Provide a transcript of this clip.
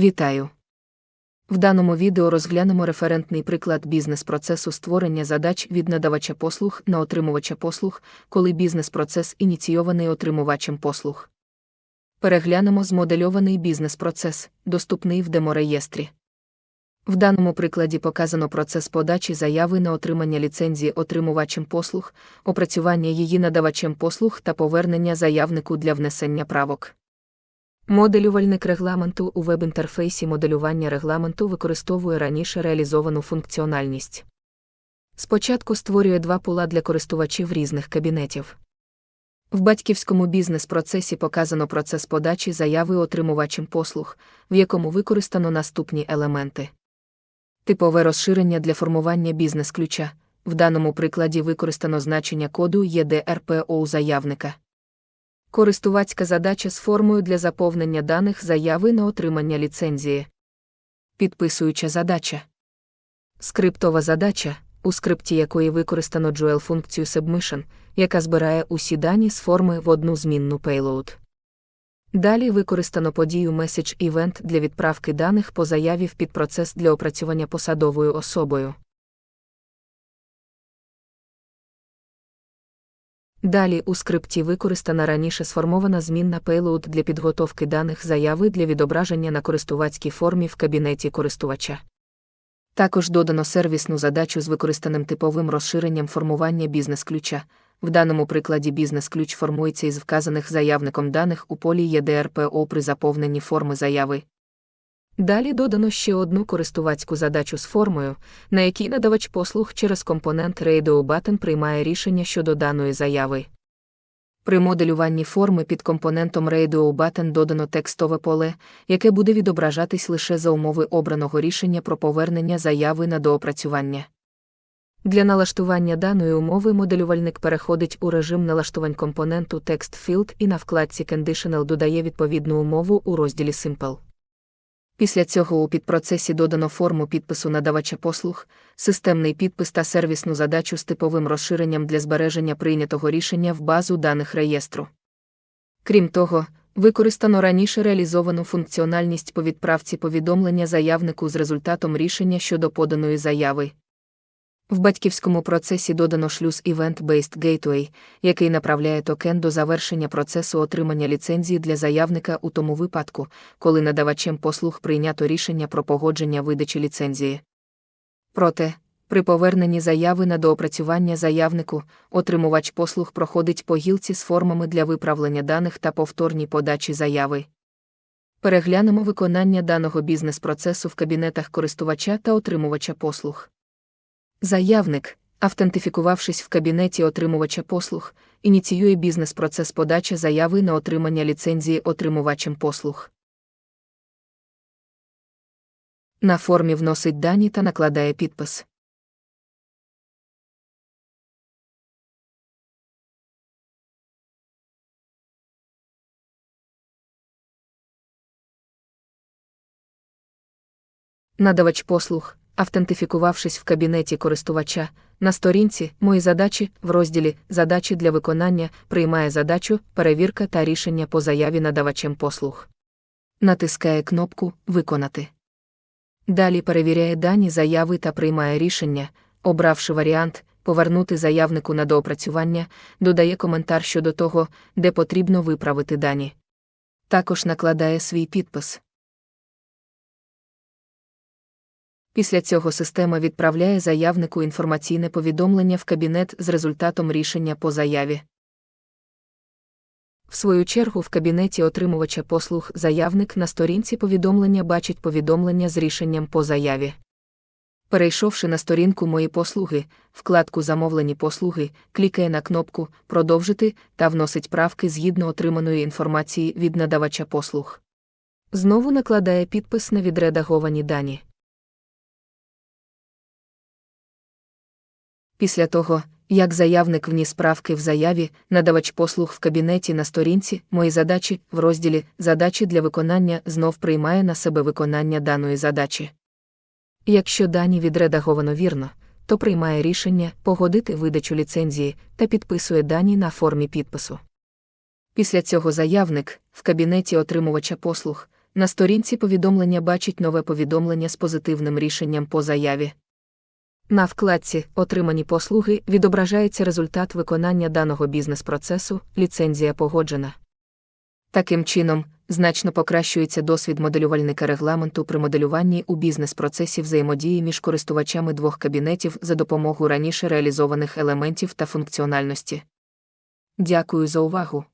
Вітаю! В даному відео розглянемо референтний приклад бізнес-процесу створення задач від надавача послуг на отримувача послуг, коли бізнес-процес ініційований отримувачем послуг. Переглянемо змодельований бізнес-процес, доступний в демореєстрі. В даному прикладі показано процес подачі заяви на отримання ліцензії отримувачем послуг, опрацювання її надавачем послуг та повернення заявнику для внесення правок. Моделювальник регламенту у веб-інтерфейсі моделювання регламенту використовує раніше реалізовану функціональність. Спочатку створює два пула для користувачів різних кабінетів. В батьківському бізнес-процесі показано процес подачі заяви отримувачем послуг, в якому використано наступні елементи. Типове розширення для формування бізнес-ключа. В даному прикладі використано значення коду ЄДРПО заявника. Користувацька задача з формою для заповнення даних заяви на отримання ліцензії. Підписуюча задача. Скриптова задача, у скрипті якої використано Joel функцію Submission, яка збирає усі дані з форми в одну змінну payload. Далі використано подію Message Event для відправки даних по заяві в підпроцес для опрацювання посадовою особою. Далі у скрипті використана раніше сформована змінна payload для підготовки даних заяви для відображення на користувацькій формі в кабінеті користувача. Також додано сервісну задачу з використаним типовим розширенням формування бізнес-ключа. В даному прикладі бізнес-ключ формується із вказаних заявником даних у полі ЄДРПО при заповненні форми заяви. Далі додано ще одну користувацьку задачу з формою, на якій надавач послуг через компонент Radio Button приймає рішення щодо даної заяви. При моделюванні форми під компонентом Radio Button додано текстове поле, яке буде відображатись лише за умови обраного рішення про повернення заяви на доопрацювання. Для налаштування даної умови моделювальник переходить у режим налаштувань компоненту Text Field і на вкладці Conditional додає відповідну умову у розділі Simple. Після цього у підпроцесі додано форму підпису надавача послуг, системний підпис та сервісну задачу з типовим розширенням для збереження прийнятого рішення в базу даних реєстру. Крім того, використано раніше реалізовану функціональність по відправці повідомлення заявнику з результатом рішення щодо поданої заяви. В батьківському процесі додано шлюз Event-Based Gateway, який направляє токен до завершення процесу отримання ліцензії для заявника у тому випадку, коли надавачем послуг прийнято рішення про погодження видачі ліцензії. Проте, при поверненні заяви на доопрацювання заявнику, отримувач послуг проходить по гілці з формами для виправлення даних та повторній подачі заяви. Переглянемо виконання даного бізнес-процесу в кабінетах користувача та отримувача послуг. Заявник, автентифікувавшись в кабінеті отримувача послуг, ініціює бізнес-процес подачі заяви на отримання ліцензії отримувачем послуг. На формі вносить дані та накладає підпис. Надавач послуг, автентифікувавшись в кабінеті користувача, на сторінці Мої задачі в розділі Задачі для виконання приймає задачу, перевірка та рішення по заяві надавачем послуг. Натискає кнопку Виконати. Далі перевіряє дані заяви та приймає рішення, обравши варіант Повернути заявнику на доопрацювання, додає коментар щодо того, де потрібно виправити дані. Також накладає свій підпис. Після цього система відправляє заявнику інформаційне повідомлення в кабінет з результатом рішення по заяві. В свою чергу в кабінеті отримувача послуг заявник на сторінці повідомлення бачить повідомлення з рішенням по заяві. Перейшовши на сторінку Мої послуги, вкладку Замовлені послуги, клікає на кнопку Продовжити та вносить правки згідно отриманої інформації від надавача послуг. Знову накладає підпис на відредаговані дані. Після того, як заявник вніс правки в заяві, надавач послуг в кабінеті на сторінці Мої задачі в розділі Задачі для виконання знов приймає на себе виконання даної задачі. Якщо дані відредаговано вірно, то приймає рішення погодити видачу ліцензії та підписує дані на формі підпису. Після цього заявник в кабінеті отримувача послуг На сторінці повідомлення бачить нове повідомлення з позитивним рішенням по заяві. На вкладці Отримані послуги відображається результат виконання даного бізнес-процесу, ліцензія погоджена. Таким чином, значно покращується досвід моделювальника регламенту при моделюванні у бізнес-процесі взаємодії між користувачами двох кабінетів за допомогою раніше реалізованих елементів та функціональності. Дякую за увагу.